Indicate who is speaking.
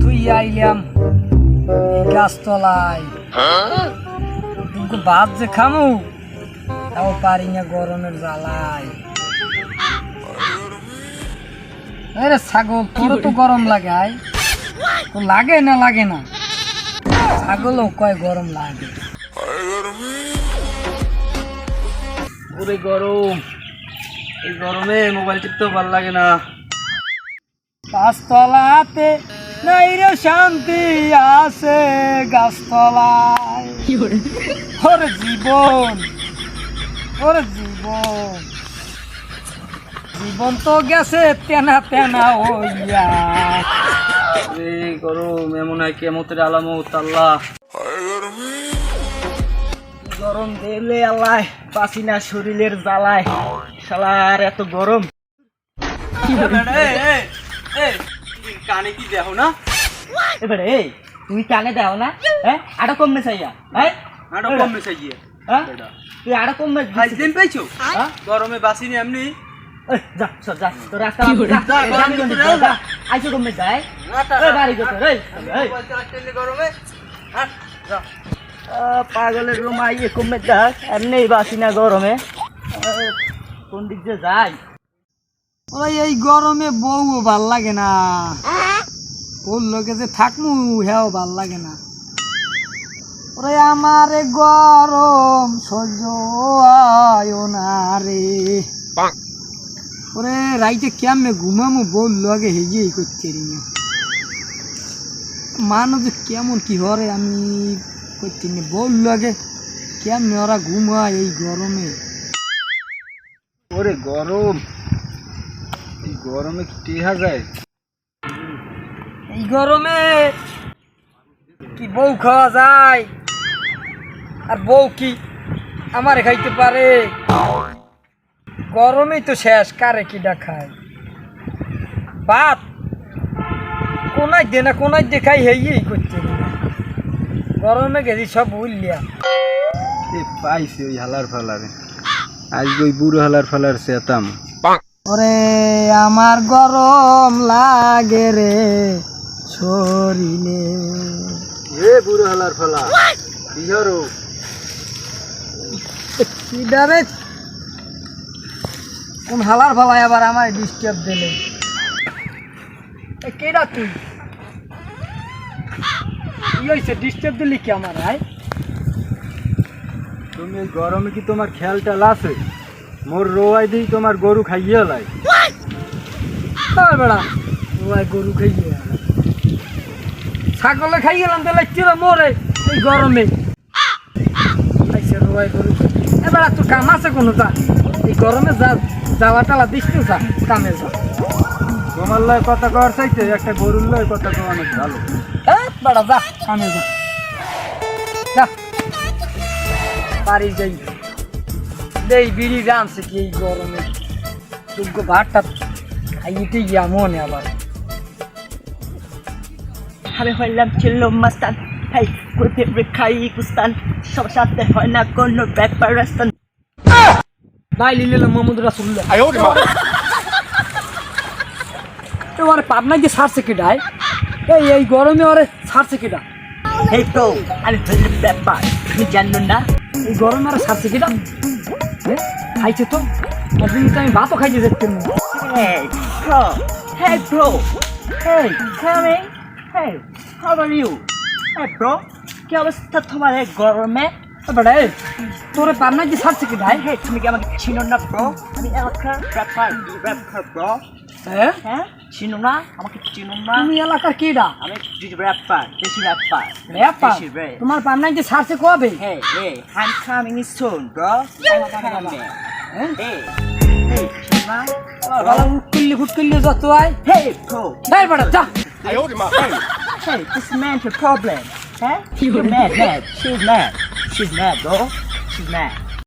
Speaker 1: থুই আইলাম এই গাছতলায়। কিন্তু ভাত যে খামু তাও পারি না গরমের জ্বালায়। আরে ছাগল তোর তো গরম লাগে আয় তো লাগে না লাগে না। ছাগলও কয় গরম লাগে।
Speaker 2: ওরে গরম এই গরমে মোবাইল টিপতেও ভালো লাগে না।
Speaker 1: গাছতলাতে নাই রে শান্তি আছে গাছতলায়। ওরে জীবন ওরে জীবন। জীবন তো গেছে তেনা তেনা হইয়া।
Speaker 2: গরম এমন হয় কেমতের আলামত আল্লাহ। গরম দিলে আল্লাহ পাসি না শরীরের জ্বালায়। শালার এত গরম। কানে কি দেখো না?
Speaker 3: এবারে এই তুই কানে দাও না? হ্যাঁ? আরও কমবে চাইয়া হ্যাঁ?
Speaker 2: আরও কম মেশাই
Speaker 3: হ্যাঁ? তুই আরও কমবে
Speaker 2: আজ দিন পেয়েছ
Speaker 3: হ্যাঁ?
Speaker 2: গরমে বাসিনি এমনি?
Speaker 3: যা সব যা তোর রাস্তা যা,
Speaker 2: যা।
Speaker 3: আইসো কমবে যায় এই বাড়ি এই
Speaker 2: গরমে।
Speaker 3: আহ, পাগলের রুম আইয়ে কমবে যা এমনি বাসি না গরমে কোন দিক দিয়ে যায়
Speaker 1: ওই এই গরমে বউ ভালো লাগে না। ওর লোকে যে থাকমু হেও ভালো লাগে না। ওরে আমারে গরম সহ্য আয় না রে। ওরে রাইতে কেমনে ঘুমামু বল লগে হেগিয়ে করতে রি মানুষ কেমন কি হরে আমি করতে নি। বল লগে কেমনে ওরা ঘুমায় এই গরমে?
Speaker 2: ওরে গরম। এই গরমে কি টেহা যায়?
Speaker 1: এই গরমে কি বউ খাওয়া যায়? আর বউ কি আমার খাইতে পারে? গরমেই তো শেষ কারে কি খায় ভাত কোনায় দে না কোনায় দেখাই হেই করতে গরমে গেছি সব উল্লিয়া
Speaker 2: এ পাইছে ওই হালার ফালারে। আজ ওই বুড়ো হালার ফালার সেতাম
Speaker 1: ওরে আমার গরম লাগে রে শরীরে।
Speaker 2: এ বুড়ো হালার ফালা বিহারো
Speaker 1: কিডারে কোন হালার ভালাই আবার আমার ডিস্টার্ব দিলে? এ কেডা তুই? কি হয়েছে ডিস্টার্ব দিলি কি আমার আয়?
Speaker 2: তুমি গরমে কি তোমার খেয়াল টেল আছে? মোর রোয়াই দিই তোমার গরু খাইয়ে লাই।
Speaker 1: তার বেড়া ওই গরু খাইয়ে। ছাগলে খাই গেলাম তাহলে চিরা মরে এই গরমে। আইসে রোয়াই গরু এবার তোর কাম আছে কোনো যা এই গরমে যা যাওয়া টালা দিস তো যা কামে যা।
Speaker 2: তোমার লয় কথা কর চাইতে একটা গরুর লয় কথা কর অনেক ভালো।
Speaker 1: এ বেড়া যা কামে যা। যা। বাড়ি যাই। দেই বিড়ি জানছে কি এই গরমে। যোগ্য ভাতটা খাইতে গিয়া মনে আবার।
Speaker 3: আমি হইলাম ছিল মাস্তান হেই কোথায় রেখাই কুস্তান সব সাথে হয় না কোনো ব্যাপার রাস্তান।
Speaker 1: ভাই লিলে মোহাম্মদ রাসুল্লাহ তো ওরে পাবনা যে সারছে কেডায় এই? এই গরমে ওরে সারছে কেডা?
Speaker 3: হেই ব্রো আমি হইলাম ব্যাপার তুমি জানো না?
Speaker 1: এই গরমে ওরে সারছে কেডা? খাইছে তো? তো আমি ভাতও খাইছে দেখতে না
Speaker 3: Hey, bro. Hey, bro. Hey, coming. Hey, how are you? Hey, bro. কি অবস্থা তোমার এই গরমে?
Speaker 1: বেড়া তোরে পাবনা যে সারছে কেডায়
Speaker 3: হে তুমি কি আমাকে চিনো না ব্রো আমি এলাকার ব্যাপার ব্যাপার ব্রো
Speaker 1: হ্যাঁ
Speaker 3: হ্যাঁ? চিনো না? আমাকে চিনো না?
Speaker 1: তুমি এলাকার কেডা?
Speaker 3: আমি ব্যাপার বেশি ব্যাপার
Speaker 1: ব্যাপার
Speaker 3: বেশি রে
Speaker 1: তোমার পাবনা যে সারছে কবে?
Speaker 3: hey, I'm coming soon, bro. I'm
Speaker 1: হ্যাঁ?
Speaker 3: Hey, hey, চিনো না?
Speaker 1: ভালো ফুটকিল্লি ফুটকিল্লি যত আয়
Speaker 3: Hey, bro.
Speaker 1: তাই বেড়া যা
Speaker 3: Hey, hey, this man's a problem. Huh? You're mad, mad. She's mad. She's mad, bro. She's mad.